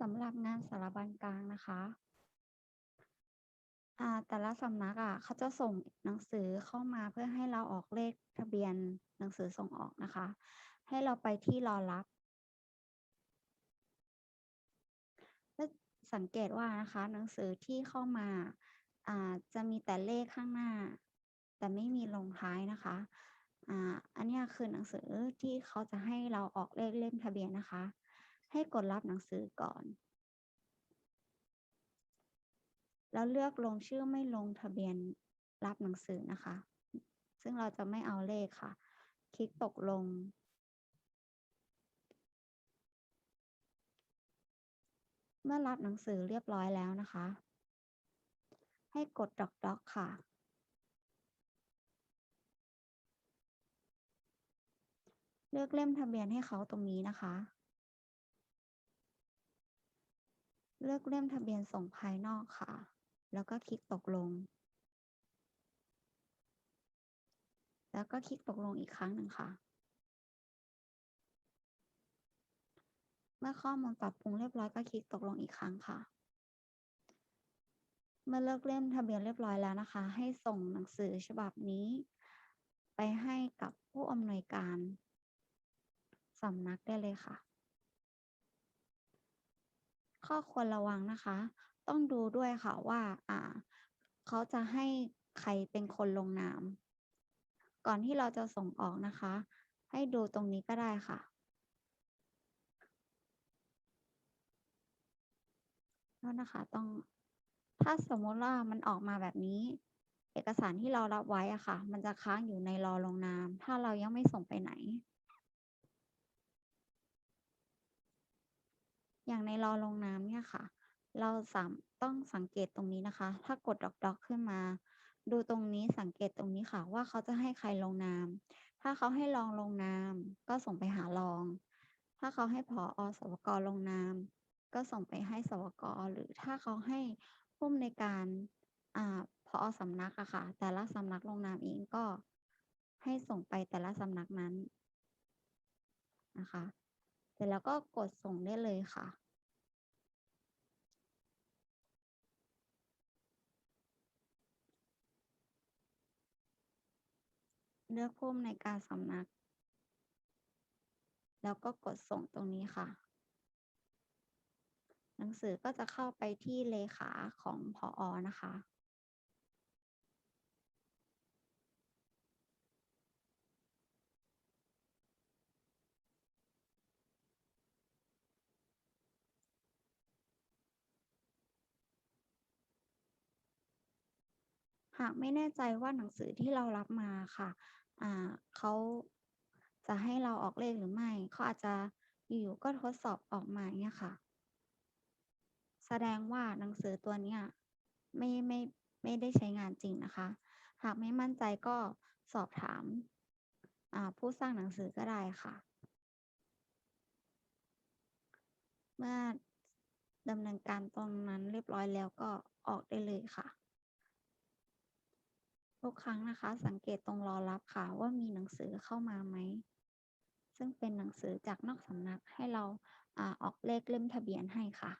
สำหรับงานสารบัญกลางนะคะอ่าแต่ละสำนักอะเขาจะส่งหนังสือเข้ามาเพื่อให้เราออกเลขทะเบียนหนังสือส่งออกนะคะ ให้เราไปที่รอรับสังเกตว่านะคะ หนังสือที่เข้ามาอ่าจะมีแต่เลขข้างหน้า แต่ไม่มีลงท้ายนะคะอ่าอันนี้คือหนังสือที่เขาจะให้เราออกเลขเล่มทะเบียนนะคะ ให้กดรับหนังสือก่อน แล้วเลือกลงชื่อไม่ลงทะเบียนรับหนังสือนะคะ ซึ่งเราจะไม่เอาเลขค่ะ คลิกตกลง เมื่อรับหนังสือเรียบร้อยแล้วนะคะ ให้กดดอกดอกค่ะเลือกเล่มทะเบียนให้เขาตรงนี้นะคะ เลือกเล่มทะเบียนส่งภายนอกค่ะ แล้วก็คลิกตกลง แล้วก็คลิกตกลงอีกครั้งหนึ่งค่ะ เมื่อข้อมูลปรับปรุงเรียบร้อยก็คลิกตกลงอีกครั้งค่ะ เมื่อเลือกเล่มทะเบียนเรียบร้อยแล้วนะคะ ให้ส่งหนังสือฉบับนี้ ไปให้กับผู้อำนวยการสำนักได้เลยค่ะ ข้อควรระวังนะคะ ต้องดูด้วยค่ะว่าอ่า เขาจะให้ใครเป็นคนลงนาม ก่อนที่เราจะส่งออกนะคะ ให้ดูตรงนี้ก็ได้ค่ะโทษนะคะ ต้อง ถ้าสมมติว่ามันออกมาแบบนี้ เอกสารที่เรารับไว้อะค่ะ มันจะค้างอยู่ในรอลงนาม ถ้าเรายังไม่ส่งไปไหน อย่างในรอลงนามเนี่ยค่ะ เราสามต้องสังเกตตรงนี้นะคะ ถ้ากดดอกดอกขึ้นมา ดูตรงนี้สังเกตตรงนี้ค่ะว่าเขาจะให้ใครลงนาม ถ้าเขาให้รองลงนาม ก็ส่งไปหารอง ถ้าเขาให้ผอสวกลงนาม ก็ส่งไปให้สวกหรือถ้าเขาให้ผู้อำนการอ่าผอสำนักอะค่ะ แต่ละสำนักลงนามเองก็ให้ส่งไปแต่ละสำนักนั้นนะคะ ร็จแล้วก็กดส่งได้เลยค่ะ เลือกผู้อำนการสำนัก แล้วก็กดส่งตรงนี้ค่ะ หนังสือก็จะเข้าไปที่เลขาของผอนะคะ หากไม่แน่ใจว่าหนังสือที่เรารับมาค่ะอ่าเขาจะให้เราออกเลขหรือไม่เขาอาจจะอยู่ๆก็ทดสอบออกมาเงี้ยค่ะ แสดงว่าหนังสือตัวเนี้ยไม่ไม่ไม่ได้ใช้งานจริงนะคะ หากไม่มั่นใจก็สอบถามอ่าผู้สร้างหนังสือก็ได้ค่ะ เมื่อดำเนินการตรงนั้นเรียบร้อยแล้วก็ออกได้เลยค่ะ ทุกครั้งนะคะ สังเกตตรงรอรับค่ะ ว่ามีหนังสือเข้ามาไหม ซึ่งเป็นหนังสือจากนอกสำนักให้เราอออกเลขเล่มทะเบียนให้ค่ะ